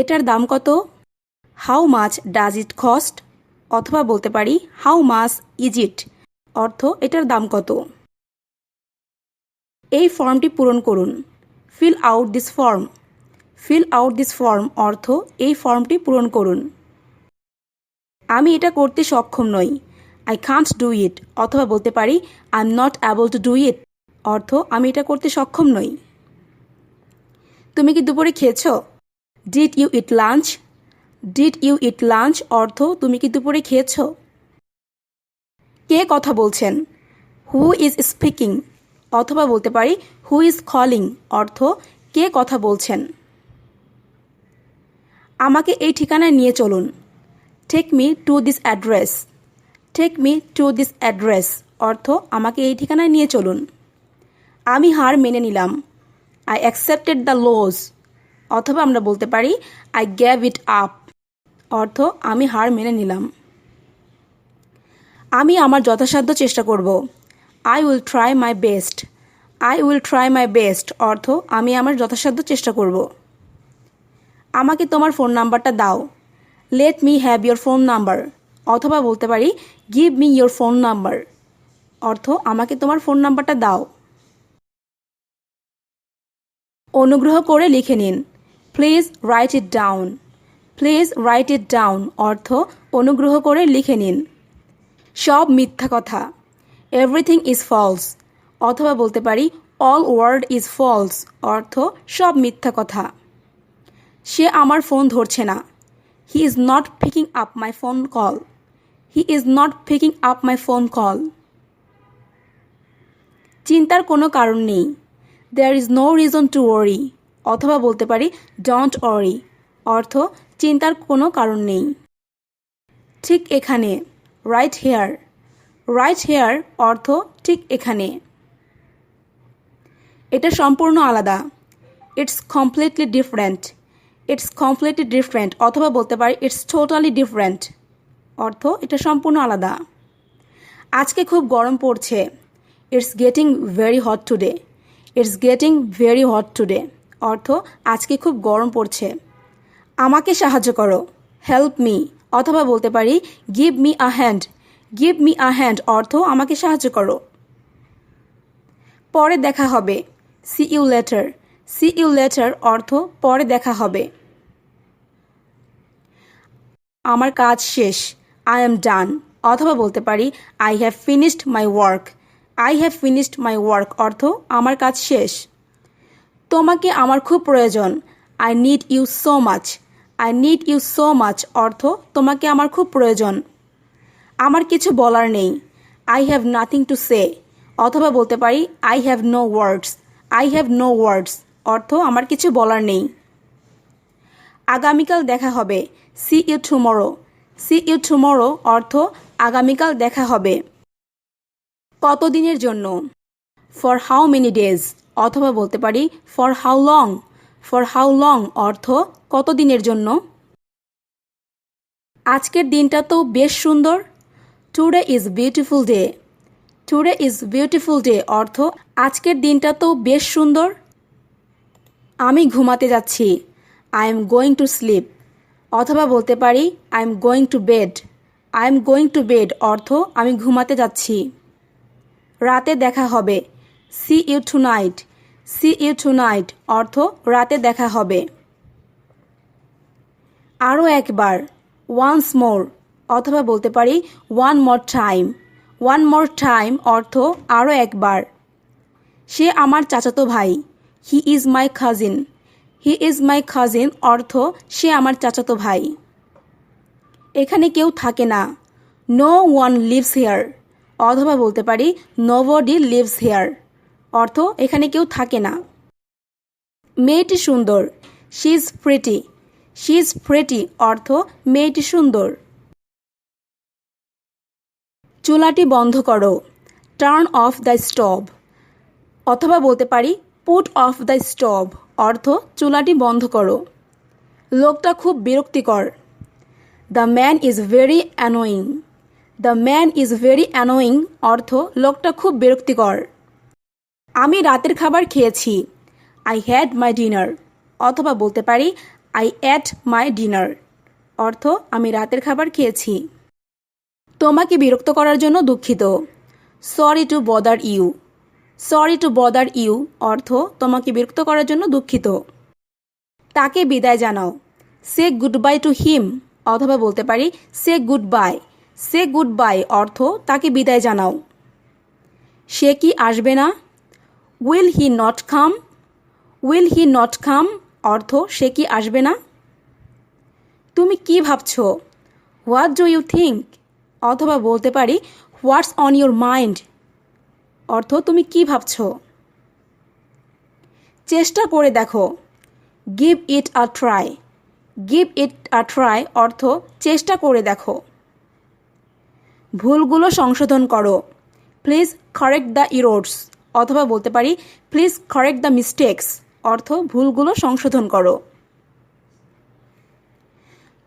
এটার দাম কত? How much does it cost অথবা বলতে পারি হাউ মাছ ইজ ইট অর্থ, এটার দাম কত? এই ফর্মটি পূরণ করুন। Fill out this form fill out this form অর্থ, এই ফর্মটি পূরণ করুন। আমি এটা করতে সক্ষম নই। আই কান্ট ডু ইট অথবা বলতে পারি I am not able to do it অর্থ, আমি এটা করতে সক্ষম নই। তুমি কি দুপুরে খেয়েছ? Did you eat lunch did you eat lunch অর্থ, তুমি কি দুপুরে খেয়েছ? কে কথা বলছেন? হু ইজ স্পিকিং অথবা বলতে পারি হু ইজ কলিং অর্থ, কে কথা বলছেন? আমাকে এই ঠিকানায় নিয়ে চলুন। Take me to this address take me to this address অর্থ, আমাকে এই ঠিকানায় নিয়ে চলুন। আমি হার মেনে নিলাম। আই অ্যাকসেপ্টেড দ্য লোজ অথবা আমরা বলতে পারি আই গ্যাভ ইট আপ অর্থ, আমি হার মেনে নিলাম। আমি আমার যথাসাধ্য চেষ্টা করব। I will try my best I will try my best অর্থ, আমি আমার যথাসাধ্য চেষ্টা করব। আমাকে তোমার ফোন নাম্বারটা দাও। Let me have your phone number অথবা বলতে পারি give me your phone number অর্থ, আমাকে তোমার ফোন নাম্বারটা দাও। অনুগ্রহ করে লিখে নিন। Please write it down please write it down অর্থ অনুগ্রহ করে লিখে নিন। সব মিথ্যা কথা। এভরিথিং ইজ ফলস অথবা বলতে পারি অল ওয়ার্ড ইজ ফলস অর্থ সব মিথ্যা কথা। সে আমার ফোন ধরছে না। He is not picking up my phone call he is not picking up my phone call চিন্তার কোনো কারণ নেই। There is no reason to worry অথবা বলতে পারি ডোন্ট অরি অর্থ চিন্তার কোনো কারণ নেই। ঠিক এখানে রাইট হেয়ার রাইট হেয়ার অর্থ ঠিক এখানে। এটা সম্পূর্ণ আলাদা। It's completely different it's completely different অথবা বলতে পারি ইটস টোটালি ডিফারেন্ট অর্থ এটা সম্পূর্ণ আলাদা। আজকে খুব গরম পড়ছে। It's getting very hot today it's getting very hot today অর্থ, আজকে খুব গরম পড়ছে। আমাকে সাহায্য করো। হেল্প মি অথবা বলতে পারি give me a hand give me a hand অর্থ, আমাকে সাহায্য করো। পরে দেখা হবে। See you later see you later অর্থ, পরে দেখা হবে। আমার কাজ শেষ। আই এম ডান অথবা বলতে পারি I have finished my work I have finished my work অর্থ, আমার কাজ শেষ। তোমাকে আমার খুব প্রয়োজন। I need you so much I need you so much অর্থ, তোমাকে আমার খুব প্রয়োজন। আমার কিছু বলার নেই। I have nothing to say অথবা বলতে পারি I have no words I have no words অর্থ, আমার কিছু বলার নেই। আগামীকাল দেখা হবে। See you tomorrow see you tomorrow অর্থ, আগামীকাল দেখা হবে। কতদিনের জন্য? ফর হাউ মেনি ডেজ অথবা বলতে পারি for how long for how long অর্থ, কতদিনের জন্য? আজকের দিনটা তো বেশ সুন্দর। Today is beautiful day today is beautiful day অর্থ, আজকের দিনটা তো বেশ সুন্দর। আমি ঘুমাতে যাচ্ছি। I am going to sleep অথবা বলতে পারি I am going to bed I am going to bed অর্থ, আমি ঘুমাতে যাচ্ছি। রাতে দেখা হবে। See you tonight see you tonight অর্থ, রাতে দেখা হবে। আরও একবার। ওয়ান্স মোর অথবা বলতে পারি one more time one more time অর্থ আরও একবার। সে আমার চাচাতো ভাই। He is my খাজিন he is my খাজিন অর্থ, সে আমার চাচাতো ভাই। এখানে কেউ থাকে না। নো ওয়ান লিভস হেয়ার অথবা বলতে পারি নো বডি লিভস হেয়ার অর্থ এখানে কেউ থাকে না। মেয়েটি সুন্দর। She is pretty she is অর্থ মেয়েটি সুন্দর। চুলাটি বন্ধ করো। টার্ন অফ দ্য স্টভ অথবা বলতে পারি পুট অফ দ্য স্টভ অর্থ চুলাটি বন্ধ করো। লোকটা খুব বিরক্তিকর। The man is very annoying the man is very annoying অর্থ লোকটা খুব বিরক্তিকর। আমি রাতের খাবার খেয়েছি। আই হ্যাড মাই ডিনার অথবা বলতে পারি আই অ্যাট মাই ডিনার অর্থ, আমি রাতের খাবার খেয়েছি। তোমাকে বিরক্ত করার জন্য দুঃখিত। Sorry to bother you sorry to bother you অর্থ, তোমাকে বিরক্ত করার জন্য দুঃখিত। তাকে বিদায় জানাও। সে গুড বাই টু হিম অথবা বলতে পারি say goodbye say goodbye অর্থ, তাকে বিদায় জানাও। সে কি আসবে না? Will he not come will he not come অর্থ, সে কি আসবে না? তুমি কি ভাবছ? হোয়াট ডু ইউ থিঙ্ক অথবা বলতে পারি হোয়াটস অন ইউর মাইন্ড অর্থ, তুমি কি ভাবছ? চেষ্টা করে দেখো। Give it a try give it a try অর্থ, চেষ্টা করে দেখো। ভুলগুলো সংশোধন করো। প্লিজ কারেক্ট দ্য ইরোডস অথবা বলতে পারি প্লিজ কারেক্ট দ্য মিস্টেক্স অর্থ ভুলগুলো সংশোধন করো।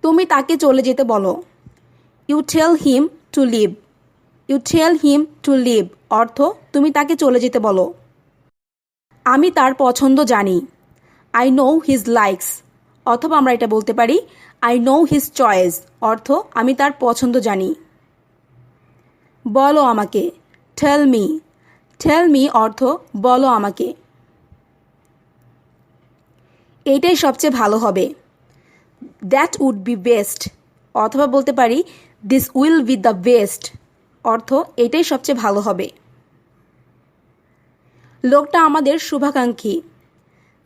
তুমি তাকে চলে যেতে বলো। You tell him to leave you tell him to leave অর্থ তুমি তাকে চলে যেতে বলো। আমি তার পছন্দ জানি। আই নো হিজ লাইকস অথবা আমরা এটা বলতে পারি আই নো হিজ চয়েস অর্থ আমি তার পছন্দ জানি। বলো আমাকে টেল মি টেল মি অর্থ, বলো আমাকে। এইটাই সবচেয়ে ভালো হবে। দ্যাট উড বি বেস্ট অথবা বলতে পারি this will be the best অর্থ, এটাই সবচেয়ে ভালো হবে। লোকটা আমাদের শুভাকাঙ্ক্ষী।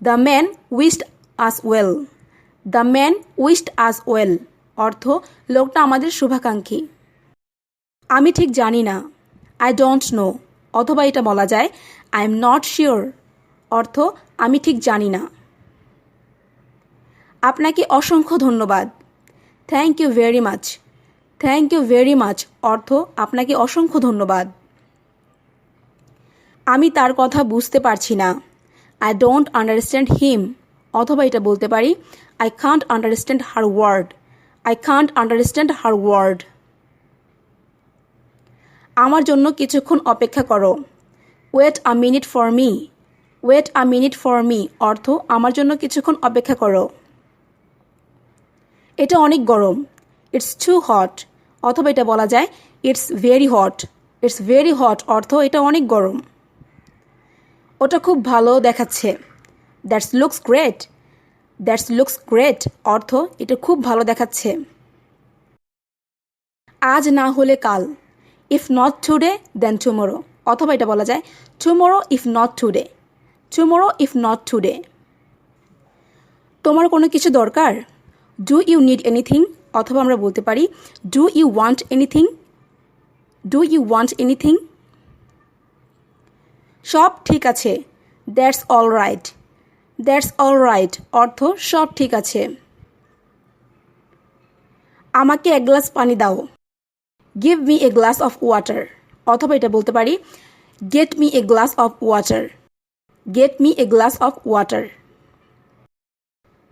The man wished us well the man wished us well অর্থ, লোকটা আমাদের শুভাকাঙ্ক্ষী। আমি ঠিক জানি না আই ডোন্ট নো অথবা এটা বলা যায় আই এম নট শিওর অর্থ, আমি ঠিক জানি না আপনাকে অসংখ্য ধন্যবাদ। Thank you very much thank you very much অর্থ, আপনাকে অসংখ্য ধন্যবাদ। আমি তার কথা বুঝতে পারছি না। আই ডোন্ট আন্ডারস্ট্যান্ড হিম অথবা এটা বলতে পারি I can't understand her word I can't understand her word আমার জন্য কিছুক্ষণ অপেক্ষা করো। Wait a minute for me wait a minute for me অর্থ, আমার জন্য কিছুক্ষণ অপেক্ষা করো। এটা অনেক গরম। ইটস টু হট অথবা এটা বলা যায় it's very hot it's very hot অর্থ, এটা অনেক গরম। ওটা খুব ভালো দেখাচ্ছে। That's looks great that's looks great অর্থ, এটা খুব ভালো দেখাচ্ছে। আজ না হলে কাল। If not today then tomorrow অথবা এটা বলা যায় tomorrow if not today tomorrow if not today তোমার কোনো কিছু দরকার? ডু ইউ নিড এনিথিং অথবা আমরা বলতে পারি do you want anything do you want anything সব ঠিক আছে। That's all right that's all right অর্থ সব ঠিক আছে। আমাকে এক গ্লাস পানি দাও। Give me a glass of water অথবা এটা বলতে পারি get me a glass of water get me a glass of water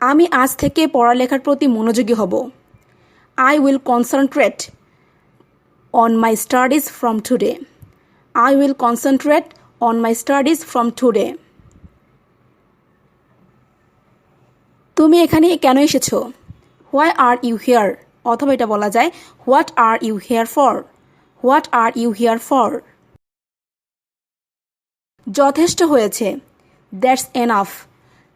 আমি আজ থেকে পড়ালেখার প্রতি মনোযোগী হব। I will concentrate on my studies from today I will concentrate on my studies from today তুমি এখানে কেন এসেছ? হোয়াই আর ইউ হেয়ার অথবা এটা বলা যায় what are you here for what are you here for যথেষ্ট হয়েছে। দ্যাটস এনাফ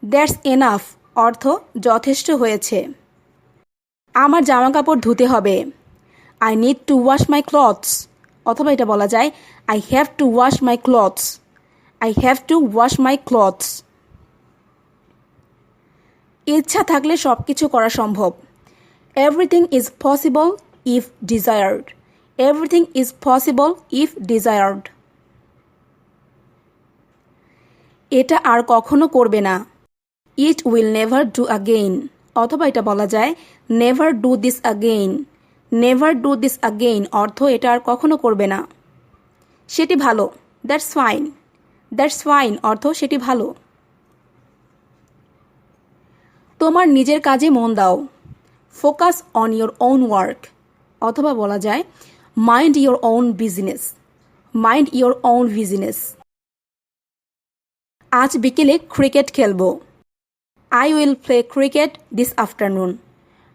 দ্যাটস এনাফ অর্থ যথেষ্ট হয়েছে। আমার জামা কাপড় ধুতে হবে। I need to wash my clothes অথবা এটা বলা যায় I have to wash my clothes I have to wash my clothes ইচ্ছা থাকলে সব কিছু করা সম্ভব। Everything is possible if desired everything is possible if desired এটা আর কখনো করবে না। It will never do again অথবা এটা বলা যায় never do this again never do this again অর্থ এটা আর কখনো করবে না। সেটি ভালো। দ্যাটস ফাইন দ্যাটস ফাইন অর্থ সেটি ভালো। তোমার নিজের কাজে মন দাও। Focus on your own work, অথবা বলা যায়, mind your own business, mind your own business. আজ বিকেলে ক্রিকেট খেলব। I will play cricket this afternoon.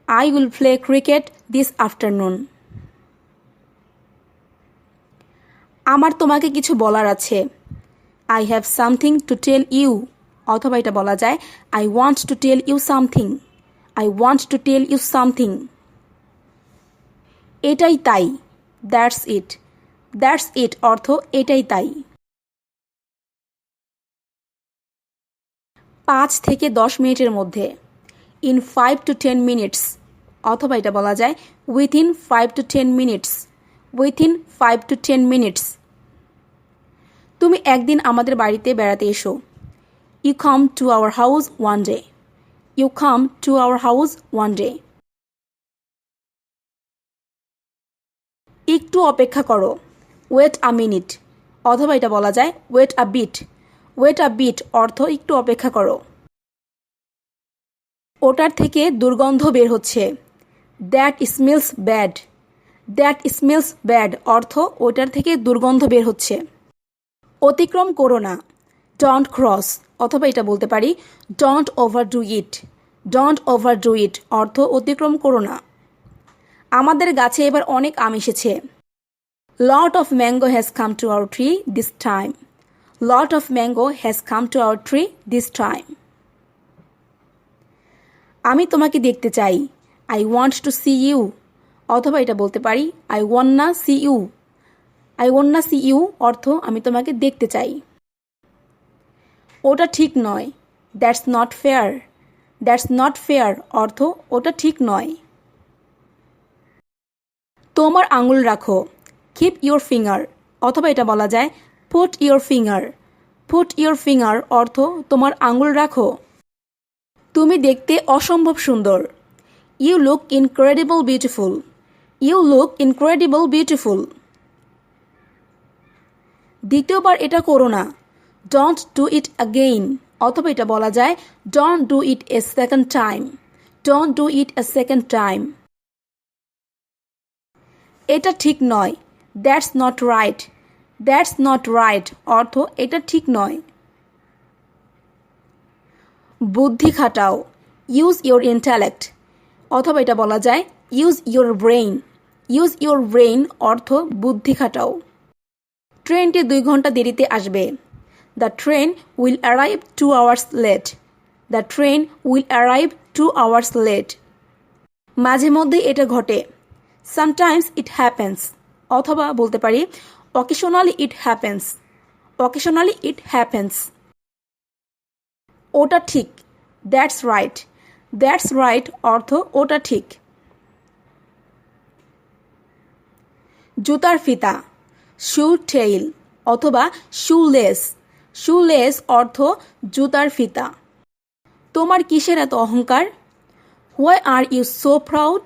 I will play cricket this afternoon. আমার তোমাকে কিছু বলার আছে। I have something to tell you, অথবা এটা বলা যায়, I want to tell you something. I want to tell you something এটাই তাই। দ্যাটস ইট দ্যাটস ইট অর্থ এটাই তাই। পাঁচ থেকে দশ মিনিটের মধ্যে। In five to ten minutes অথবা এটা বলা যায় within five to ten minutes within five to ten minutes তুমি একদিন আমাদের বাড়িতে বেড়াতে এসো। You come to our house one day you come to our house one day একটু অপেক্ষা করো। ওয়েট আ মিনিট অথবা এটা বলা যায় wait a bit wait a bit অর্থ একটু অপেক্ষা করো। ওটার থেকে দুর্গন্ধ বের হচ্ছে। That smells bad that smells bad অর্থ ওটার থেকে দুর্গন্ধ বের হচ্ছে। অতিক্রম করো না। ডন্ট ক্রস অথবা এটা বলতে পারি don't overdo it don't overdo it অর্থ অতিক্রম করো না। আমাদের গাছে এবার অনেক আম এসেছে। Lot of mango has come to our tree this time lot of mango has come to our tree this time আমি তোমাকে দেখতে চাই। I want to see you অথবা এটা বলতে পারি I wanna see you I wanna see you অর্থ আমি তোমাকে দেখতে চাই। ওটা ঠিক নয়। That's not fair that's not fair অর্থ ওটা ঠিক নয়। তোমার আঙুল রাখো। কিপ ইউর ফিঙ্গার অথবা এটা বলা যায় put your finger put your finger অর্থ তোমার আঙুল রাখো। তুমি দেখতে অসম্ভব সুন্দর। You look incredible beautiful you look incredible beautiful দ্বিতীয়বার এটা করো না। ডোন্ট ডু ইট অ্যাগেইন অথবা এটা বলা যায় don't do it a second time don't do it a second time এটা ঠিক নয় that's not right that's not right অর্থ এটা ঠিক নয়। বুদ্ধি খাটাও ইউজ ইউর ইন্টালেক্ট অথবা এটা বলা যায় use your brain use your brain অর্থ বুদ্ধি খাটাও। ট্রেনটি দুই ঘণ্টা দেরিতে আসবে। The train will arrive two hours late the train will arrive two hours late মাঝে মধ্যে এটা ঘটে। সামটাইমস ইট হ্যাপেন্স অথবা বলতে পারি occasionally it happens occasionally it happens ওটা ঠিক। দ্যাটস রাইট দ্যাটস রাইট অর্থ ওটা ঠিক। জুতার ফিতা। শু টেইল অথবা শুলেস শুলেস অর্থ জুতার ফিতা। তোমার কিসের এত অহংকার? Why are you so proud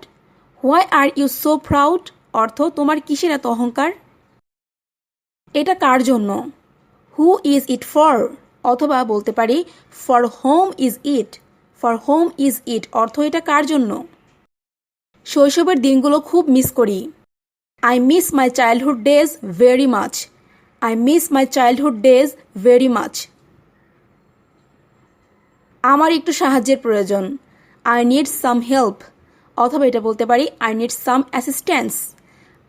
why are you so proud অর্থ তোমার কিসের এত অহংকার? এটা কার জন্য? হু ইজ ইট ফর অথবা বলতে পারি for whom is it for whom is it অর্থ এটা কার জন্য? শৈশবের দিনগুলো খুব মিস করি। I miss my childhood days very much I miss my childhood days very much আমার একটু সাহায্যের প্রয়োজন। আই নিড সাম হেল্প অথবা এটা বলতে পারি I need some assistance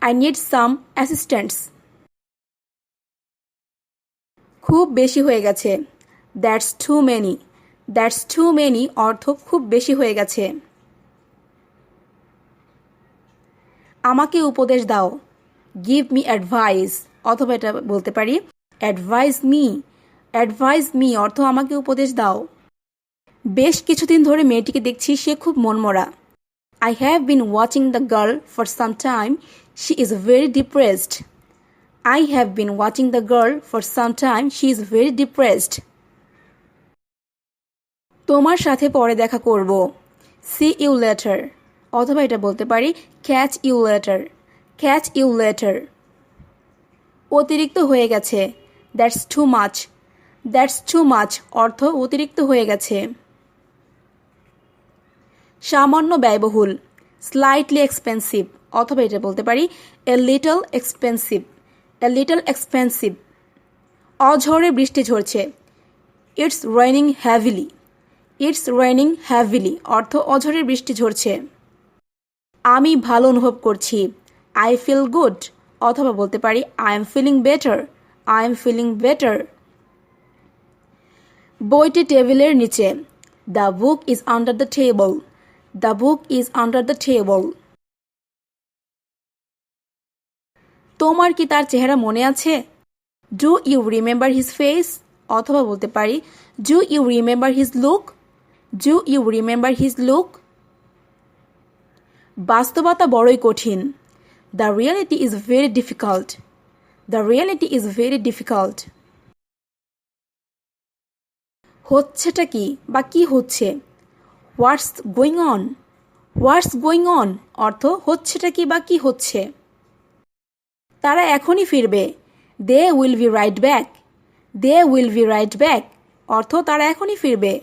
I need some assistants খুব বেশি হয়ে গেছে। That's too many that's too many অর্থ খুব বেশি হয়ে গেছে। আমাকে উপদেশ দাও। গিভ মি অ্যাডভাইস অথবা এটা বলতে পারি অ্যাডভাইস মি অ্যাডভাইস মি অর্থ আমাকে উপদেশ দাও। বেশ কিছুদিন ধরে মেয়েটিকে দেখছি সে খুব মনমরা। I have been watching the girl for some time she is very depressed I have been watching the girl for some time she is very depressed তোমার সাথে পরে দেখা করব। সি ইউ লেটার অথবা এটা বলতে পারি catch you later catch you later অতিরিক্ত হয়ে গেছে। That's too much that's too much অর্থ অতিরিক্ত হয়ে গেছে। সামান্য ব্যয়বহুল স্লাইটলি এক্সপেন্সিভ অথবা এটা বলতে পারি a little expensive a little expensive অঝরে বৃষ্টি ঝরছে। It's raining heavily it's raining heavily অর্থ অঝরের বৃষ্টি ঝরছে। আমি ভালো অনুভব করছি। আই ফিল গুড অথবা বলতে পারি I am feeling better I am feeling better বইটি টেবিলের নিচে the book is under the table the book is under the table তোমার কি তার চেহারা মনে আছে? Do you remember his face অথবা বলতে পারি do you remember his look do you remember his look বাস্তবতা বড়ই কঠিন। The reality is very difficult the reality is very difficult হচ্ছেটা কি বা কি হচ্ছে? What's going on what's going on অর্থ হচ্ছেটা কি বা কি হচ্ছে? তারা এখনই ফিরবে। They will be right back they will be right back অর্থ তারা এখনই ফিরবে।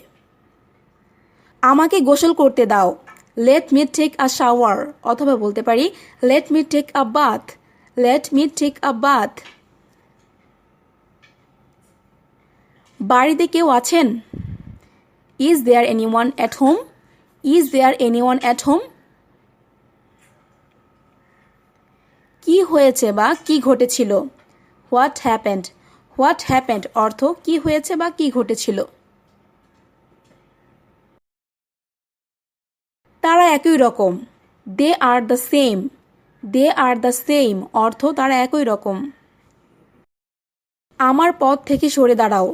আমাকে গোসল করতে দাও। Let me take a shower অথবা বলতে পারি let me take a bath let me take a bath বাড়িতে কেউ আছেন? Is there anyone at home is there anyone at home কি হয়েছে বা কি ঘটেছিল? হোয়াট হ্যাপেন্ড হোয়াট হ্যাপেন্ড অর্থ কি হয়েছে বা কি ঘটেছিল? তারা একই রকম। They are the same they are the same অর্থ তারা একই রকম। আমার পথ থেকে সরে দাঁড়াও।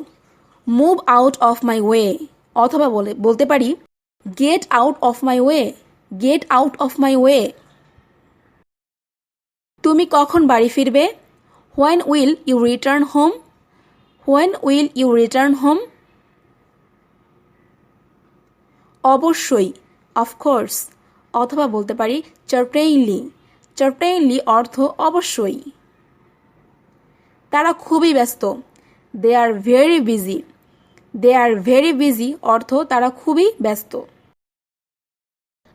Move out of my way অথবা বলে বলতে পারি get out of my way get out of my way তুমি কখন বাড়ি ফিরবে? When will you return home when will you return home অবশ্যই। অফকোর্স অথবা বলতে পারি চার্টেইনলি চার্টেইনলি অর্থ অবশ্যই। তারা খুবই ব্যস্ত। They are very busy they are very busy অর্থ তারা খুবই ব্যস্ত।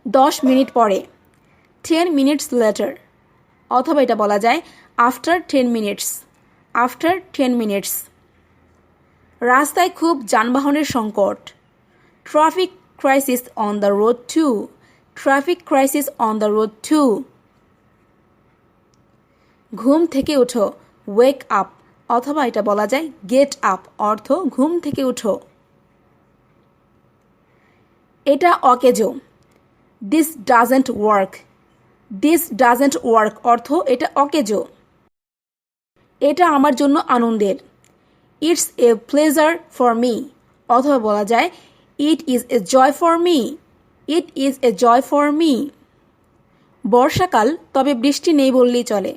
দশ মিনিট পরে। টেন মিনিটস লেটার অথবা এটা বলা যায় after ten minutes after ten minutes রাস্তায় খুব যানবাহনের সংকট। Traffic crisis on the road too traffic crisis on the road too ঘুম থেকে উঠো ওয়েক আপ অথবা এটা বলা যায় গেট আপ অর্থ ঘুম থেকে উঠো। এটা অকেজো। This doesn't work this doesn't work অর্থ এটা অকেজো। এটা আমার জন্য আনন্দের। It's a pleasure for me অথবা বলা যায় it is a joy for me it is a joy for me বর্ষাকাল, তবে বৃষ্টি নেই বললেই চলে।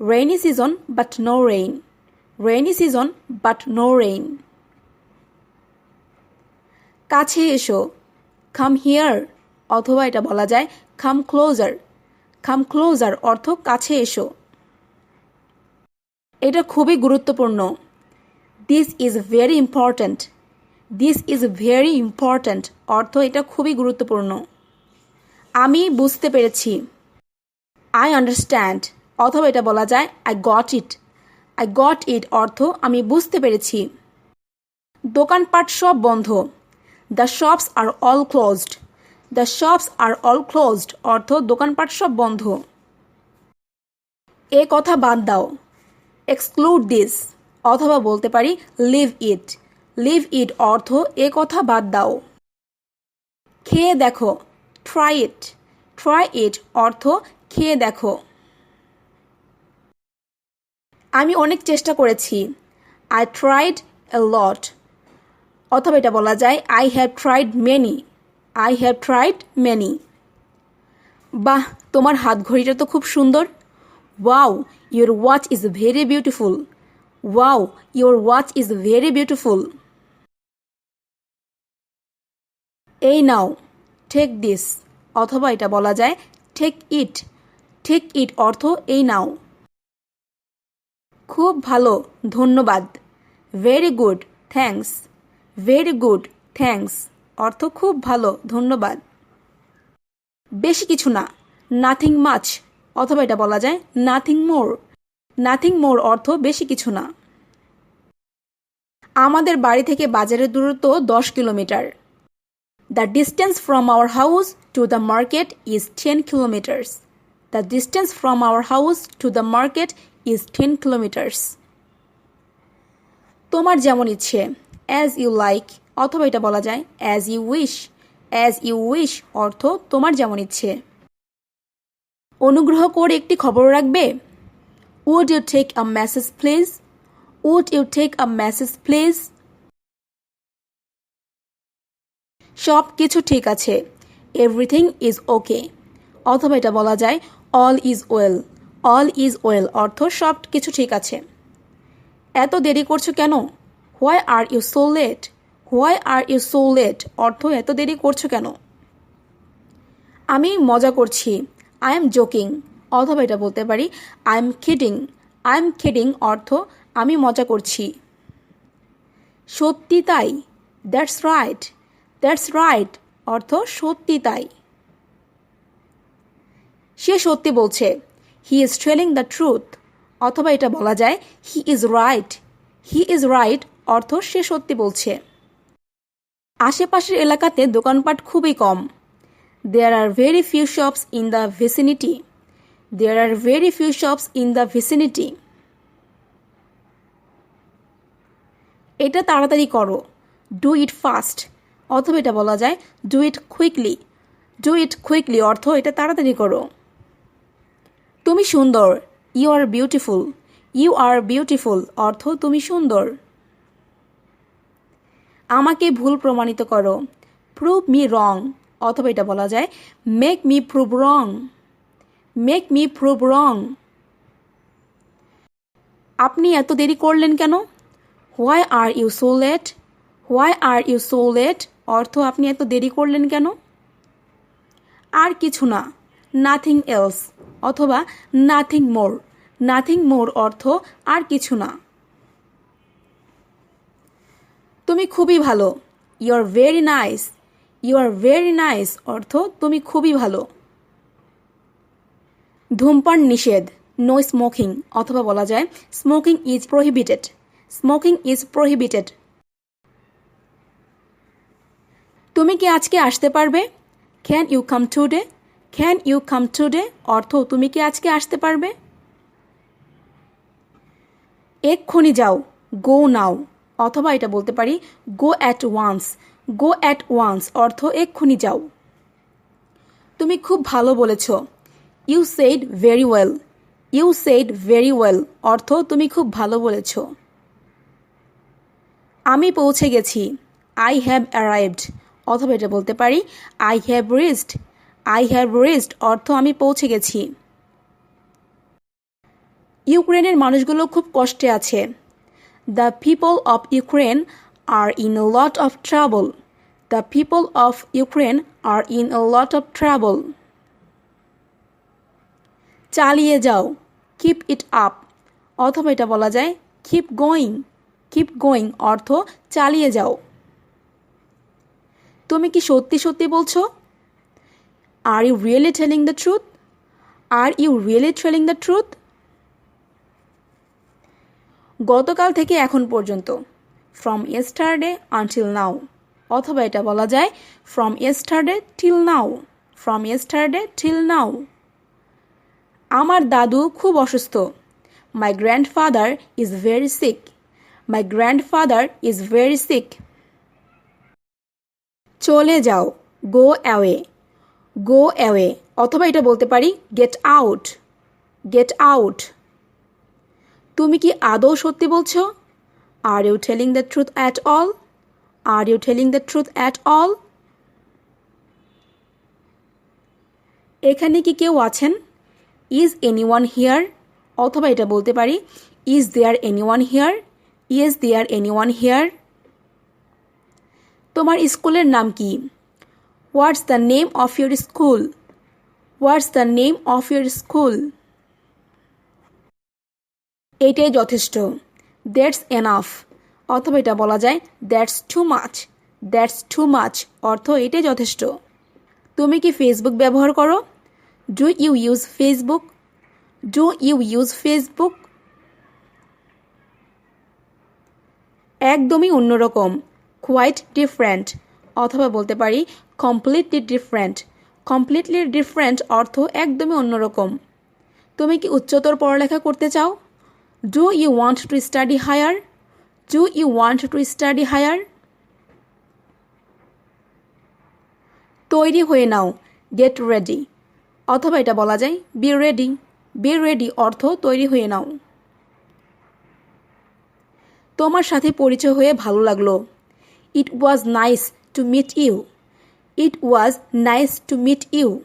Rainy season but no rain rainy season but no rain কাছে এসো। খাম হিয়ার অথবা এটা বলা যায় খাম ক্লোজার খাম ক্লোজার অর্থ কাছে এসো। এটা খুবই গুরুত্বপূর্ণ। This is very important this is very important অর্থ এটা খুবই গুরুত্বপূর্ণ। আমি বুঝতে পেরেছি। আই আন্ডারস্ট্যান্ড অথবা এটা বলা যায় I got it I got it অর্থ আমি বুঝতে পেরেছি। দোকানপাট সব বন্ধ। The shops are all closed the shops are all closed অর্থ দোকানপাট সব বন্ধ। এ কথা বাদ দাও। এক্সক্লুড দিস অথবা বলতে পারি লিভ ইট লিভ ইট অর্থ, এ কথা বাদ দাও। খেয়ে দেখো ট্রাই ইট ট্রাই ইট অর্থ, খেয়ে দেখো। আমি অনেক চেষ্টা করেছি। আই ট্রাইড এ লট অথবা এটা বলা যায় I have tried many I have tried many বাহ, তোমার হাত ঘড়িটা তো খুব সুন্দর। Wow your watch is very beautiful wow your watch is very beautiful এই নাও ঠেক দিস অথবা এটা বলা যায় ঠেক ইট ঠেক ইট অর্থ এই নাও। খুব ভালো, ধন্যবাদ। Very good thanks very good thanks অর্থ খুব ভালো, ধন্যবাদ। বেশি কিছু না নাথিং মাচ অথবা এটা বলা যায় নাথিং মোর নাথিং মোর অর্থ বেশি কিছু না। আমাদের বাড়ি থেকে বাজারের দূরত্ব দশ kilometre. The distance from our house to the market is ten kilometres the distance from our house to the market is ten kilometres তোমার যেমন ইচ্ছে অ্যাজ ইউ লাইক অথবা এটা বলা যায় as you wish as you wish অর্থ তোমার যেমন ইচ্ছে। অনুগ্রহ করে একটি খবর রাখবে। Would you take a message please would you take a message please সব কিছু ঠিক আছে। এভরিথিং ইজ ওকে অথবা এটা বলা যায় all is well all is well অর্থ সব কিছু ঠিক আছে। এত দেরি করছ কেন? Why are you so late why are you so late অর্থ এত দেরি করছ কেন? আমি মজা করছি। আই এম জোকিং অথবা এটা বলতে পারি I am kidding I am kidding অর্থ আমি মজা করছি। সত্যি তাই? দ্যাটস রাইট দ্যাটস রাইট, অর্থ সত্যি তাই। সে সত্যি বলছে he is telling the truth অথবা এটা বলা যায় he is right he is right অর্থ সে সত্যি বলছে। আশেপাশের এলাকাতে দোকানপাট খুবই কম। There are very few shops in the vicinity there are very few shops in the vicinity এটা তাড়াতাড়ি করো। ডু ইট ফাস্ট অথবা এটা বলা যায় do it quickly do it quickly অর্থ এটা তাড়াতাড়ি করো। তুমি সুন্দর। You are beautiful you are beautiful অর্থ তুমি সুন্দর। আমাকে ভুল প্রমাণিত করো। প্রুভ মি রং অথবা এটা বলা যায় make me prove wrong make me prove wrong আপনি এত দেরি করলেন কেন? Why are you so late why are you so late অর্থ আপনি এত দেরি করলেন কেন? আর কিছু না নাথিং এলস অথবা নাথিং মোর নাথিং মোর অর্থ আর কিছু না। তুমি খুবই ভালো you are very nice you are very nice অর্থ তুমি খুবই ভালো। ধূমপান নিষেধ নো স্মোকিং অথবা বলা যায় smoking is prohibited smoking is prohibited তুমি কি আজকে আসতে পারবে? Can you come today can you come today অর্থ, তুমি কি আজকে আসতে পারবে? এক্ষুনি যাও। গো নাও অথবা এটা বলতে পারি go at once go at once অর্থ, এক্ষুনি যাও। তুমি খুব ভালো বলেছ। You said very well you said very well অর্থ, তুমি খুব ভালো বলেছ। আমি পৌঁছে গেছি। আই হ্যাভ অ্যারাইভড অথবা এটা বলতে পারি I have reached I have reached অর্থ আমি পৌঁছে গেছি। ইউক্রেনের মানুষগুলো খুব কষ্টে আছে। The people of Ukraine are in a lot of travel the people of Ukraine are in a lot of travel চালিয়ে যাও। কিপ ইট আপ অথবা এটা বলা যায় কিপ গোয়িং কিপ গোয়িং অর্থ চালিয়ে যাও। তুমি কি সত্যি সত্যি বলছো? Are you really telling the truth are you really telling the truth গতকাল থেকে এখন পর্যন্ত ফ্রম ইয়েস্টারডে আনটিল নাও অথবা এটা বলা যায় from yesterday till now from yesterday till now আমার দাদু খুব অসুস্থ। My grandfather is very sick my grandfather is very sick চলে যাও। গো অ্যাওয়ে গো অ্যাওয়ে অথবা এটা বলতে পারি গেট আউট গেট আউট তুমি কি আদৌ সত্যি বলছো? Are you telling the truth at all are you telling the truth at all এখানে কি কেউ আছেন? ইজ এনি ওয়ান হিয়ার অথবা এটা বলতে পারি is there anyone here is there anyone here তোমার স্কুলের নাম কি? What's the name of your school what's the name of your school এটাই যথেষ্ট। দ্যাটস এনাফ অথবা এটা বলা যায় that's too much that's too much অর্থ এটাই যথেষ্ট। তুমি কি ফেসবুক ব্যবহার করো? Do you use Facebook do you use Facebook একদমই অন্যরকম। কোয়াইট ডিফারেন্ট অথবা বলতে পারি কমপ্লিটলি ডিফারেন্ট কমপ্লিটলি ডিফারেন্ট অর্থ একদমই অন্যরকম। তুমি কি উচ্চতর পড়ালেখা করতে চাও? Do you want to study higher do you want to study higher তৈরি হয়ে নাও। গেট রেডি অথবা এটা বলা যায় বি রেডি বি রেডি অর্থ তৈরি হয়ে নাও। তোমার সাথে পরিচয় হয়ে ভালো লাগল। It was nice to meet you. It was nice to meet you.